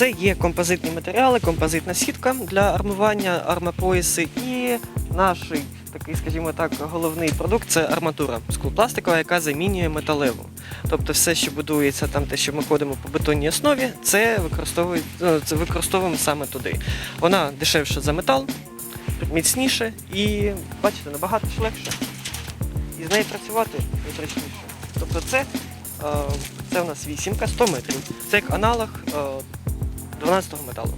Це є композитні матеріали, композитна сітка для армування, армопояси і наш такий, скажімо так, головний продукт це арматура склопластикова, яка замінює металеву. Тобто все, що будується там, те, що ми ходимо по бетонній основі, це використовують, ну, це використовуємо саме туди. Вона дешевша за метал, міцніше і, бачите, набагато ж легше. І з нею працювати зручніше. Тобто це, е, це у нас вісімка, 100 метрів. Це як аналог е, 12-го металу.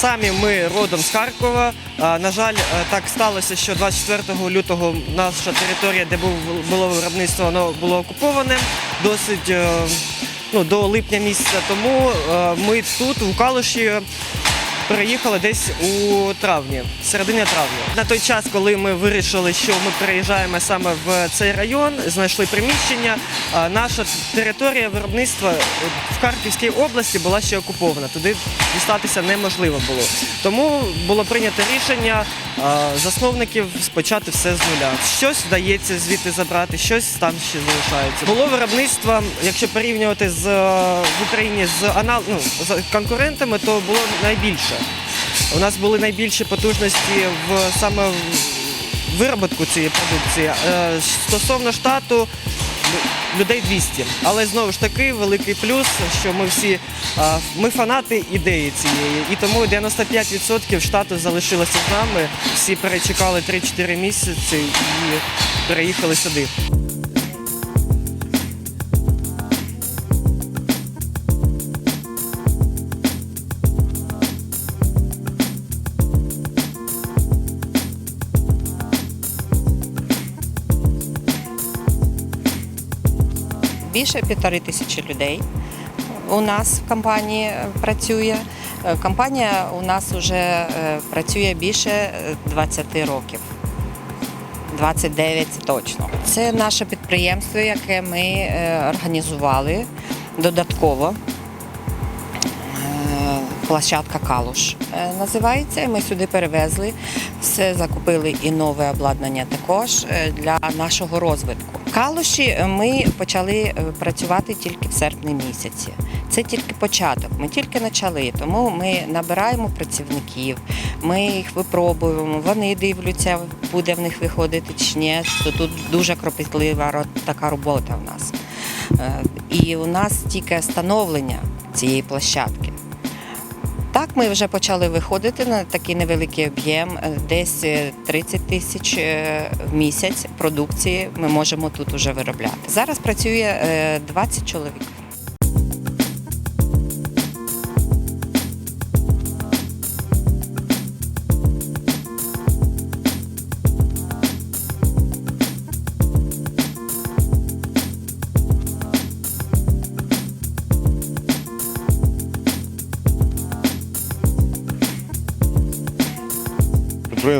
Самі ми родом з Харкова. На жаль, е, так сталося, що 24 лютого наша територія, де було виробництво, воно було окуповане досить е, ну, до липня місяця. Тому е, ми тут, у Калуші, переїхали десь у травні, середині травня. На той час, коли ми вирішили, що ми переїжджаємо саме в цей район, знайшли приміщення. Наша територія виробництва в Харківській області була ще окупована. Туди дістатися неможливо було. Тому було прийнято рішення засновників почати все з нуля. Щось вдається звідти забрати, щось там ще залишається. Було виробництво, якщо порівнювати з в Україні з анал, ну, з конкурентами, то було найбільше. У нас були найбільші потужності в саме в вироботку цієї продукції. Е, Стосовно штату людей 200. Але знову ж таки великий плюс, що ми всі ми фанати ідеї цієї, і тому 95% штату залишилося з нами. Всі перечекали 3-4 місяці і переїхали сюди. Більше півтори тисячі людей у нас в компанії е, працює. Е, Компанія у нас вже працює більше е, 20 років. 29 точно. Це наше підприємство, яке ми е, організували додатково. Площадка Калуш е, називається. Ми сюди перевезли, все закупили і нове обладнання також е, для нашого розвитку. Калуші ми почали е, працювати тільки в серпні місяці. Це тільки початок. Ми тільки почали, тому ми набираємо працівників, ми їх випробуємо, вони дивляться, буде в них виходити чи ні. Тут дуже кропітлива така робота у нас. І у нас тільки становлення цієї площадки. Так, ми вже почали виходити на такий невеликий об'єм, е, десь е, 30 тисяч е, в місяць продукції ми можемо тут уже виробляти. Зараз працює е, 20 чоловік.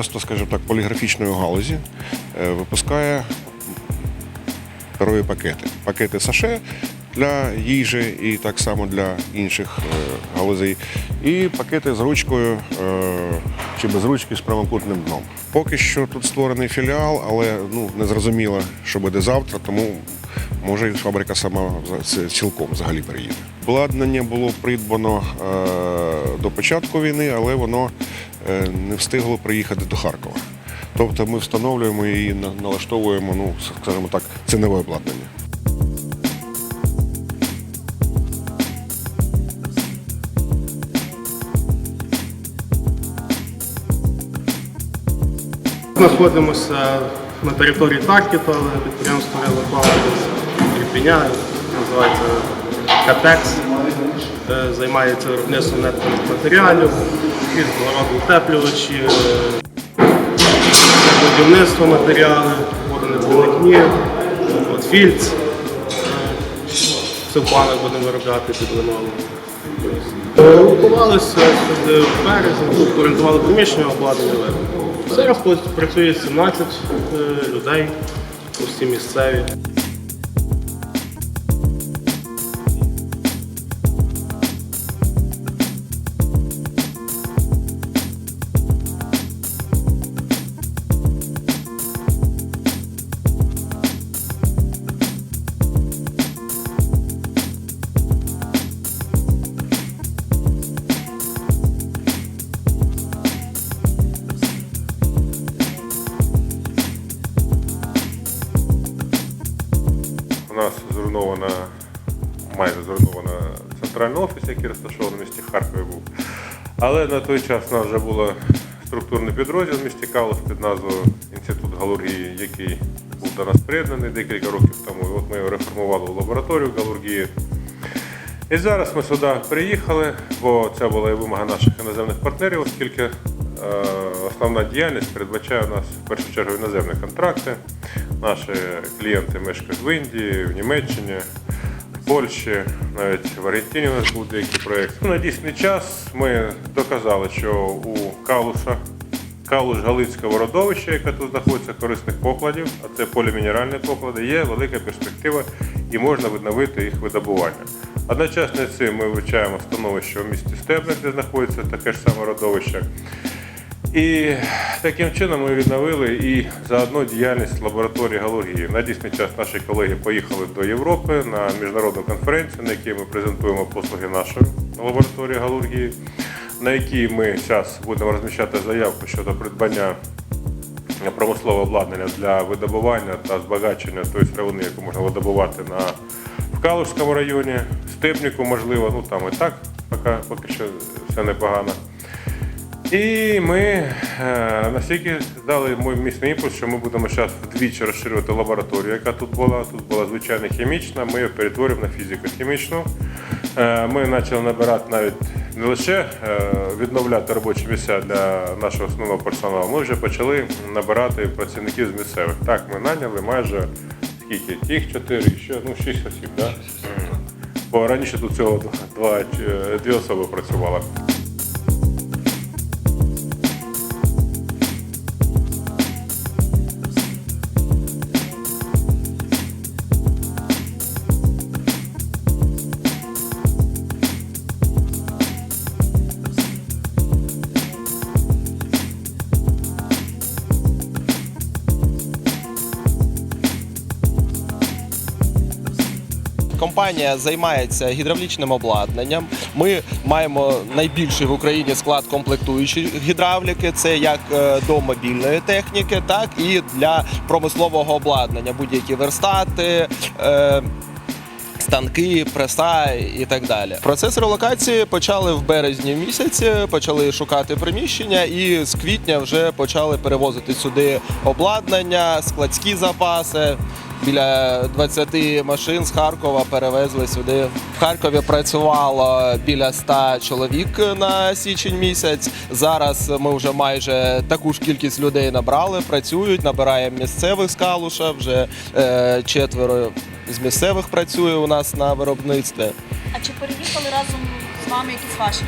Підприємство, скажімо так, поліграфічної галузі е, випускає паперові пакети. Пакети саше для їжі і так само для інших е, галузей. І пакети з ручкою е, чи без ручки з прямокутним дном. Поки що тут створений філіал, але ну, не зрозуміло, що буде завтра, тому може фабрика сама це цілком взагалі переїде. Обладнання було придбано е, до початку війни, але воно е, не встигло приїхати до Харкова. Тобто ми встановлюємо і налаштовуємо, ну, скажімо так, цінове обладнання. Знаходимося на території Таркіта, підприємство Релоплавання Ірпеня, називається Катекс, Е, займається виробництвом матеріалів, роду утеплювачі, е, будівництво матеріали, водонепроникні, от фільц. Е, Це в планах будемо виробляти під лимоном. Сюди в березні, тут орієнтували приміщення, обладнання. Зараз працює 17 е, людей, усі місцеві. Який розташований в місті Харкові був. Але на той час у нас вже було структурний підрозділ в місті Калуш під назвою Інститут галургії, який був до нас приєднаний декілька років тому. І от ми його реформували в лабораторію галургії. І зараз ми сюди приїхали, бо це була і вимога наших іноземних партнерів, оскільки е, основна діяльність передбачає у нас в першу чергу іноземні контракти. Наші клієнти мешкають в Індії, в Німеччині, Польщі, навіть в Аргентині у нас був деякий проєкт. Ну, На дійсний час ми доказали, що у Калуша Калуш Галицького родовища, яке тут знаходиться корисних покладів, а це полімінеральні поклади, є велика перспектива і можна відновити їх видобування. Одночасно з цим ми вивчаємо становище в місті Стебник, де знаходиться таке ж саме родовище. І таким чином ми відновили і заодно діяльність лабораторії галургії. На дійсний час наші колеги поїхали до Європи на міжнародну конференцію, на якій ми презентуємо послуги нашої лабораторії галургії, на якій ми зараз будемо розміщати заявку щодо придбання промислового обладнання для видобування та збагачення тої сировини, яку можна видобувати на в Калужському районі, Степнику, можливо, ну там і так, поки, поки що все непогано. І ми е, настільки дали мій місний імпульс, що ми будемо зараз вдвічі розширювати лабораторію, яка тут була. Тут була звичайно хімічна, ми її перетворюємо на фізико-хімічну. Е, ми почали набирати навіть не лише е, відновляти робочі місця для нашого основного персоналу, ми вже почали набирати працівників з місцевих. Так, ми наняли майже скільки? Тих чотири, ще ну шість осіб, так? Бо раніше тут всього два, два, е, дві особи працювали. Компанія займається гідравлічним обладнанням. Ми маємо найбільший в Україні склад комплектуючої гідравліки. Це як е, до мобільної техніки, так і для промислового обладнання. Будь-які верстати. е, Станки, преса і так далі. Процес релокації почали в березні місяці, почали шукати приміщення, і з квітня вже почали перевозити сюди обладнання, складські запаси. Біля 20 машин з Харкова перевезли сюди. В Харкові працювало біля 100 чоловік на січень місяць. Зараз ми вже майже таку ж кількість людей набрали, працюють, набираємо місцевих з Калуша. Вже е, четверо з місцевих працює у нас на виробництві. А чи переїхали разом з вами якісь ваші?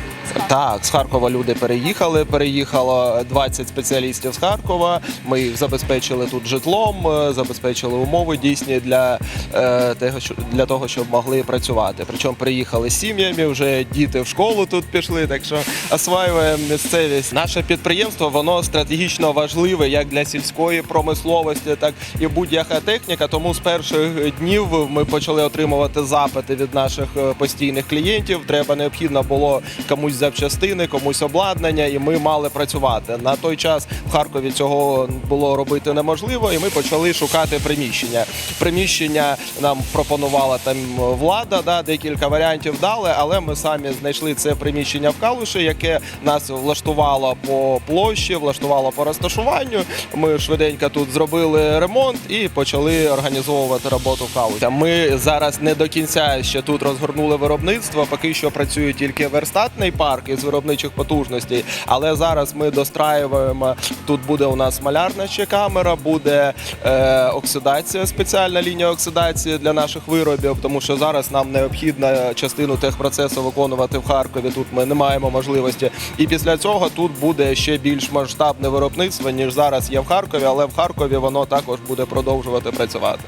Так, з Харкова люди переїхали. Переїхало 20 спеціалістів з Харкова. Ми їх забезпечили тут житлом, е, забезпечили умови дійсні для, е, того, для того, щоб могли працювати. Причому приїхали з сім'ями, вже діти в школу тут пішли, так що осваюємо місцевість. Наше підприємство воно стратегічно важливе як для сільської промисловості, так і будь-яка техніка. Тому з перших днів ми почали отримувати запити від наших е, постійних клієнтів. Треба необхідно було комусь запчастини, комусь обладнання, і ми мали працювати. На той час в Харкові цього було робити неможливо, і ми почали шукати приміщення. Приміщення нам пропонувала там влада, да, декілька варіантів дали, але ми самі знайшли це приміщення в Калуші, яке нас влаштувало по площі, влаштувало по розташуванню. Ми швиденько тут зробили ремонт і почали організовувати роботу в Калуші. Ми зараз не до кінця ще тут розгорнули виробництво. Поки що працює тільки верстатний парк із виробничих потужностей. Але зараз ми достраюємо. Тут буде у нас малярна ще камера, буде е, оксидація, спеціальна лінія оксидації для наших виробів, тому що зараз нам необхідно частину техпроцесу виконувати в Харкові. Тут ми не маємо можливості. І після цього тут буде ще більш масштабне виробництво, ніж зараз є в Харкові, але в Харкові воно також буде продовжувати працювати.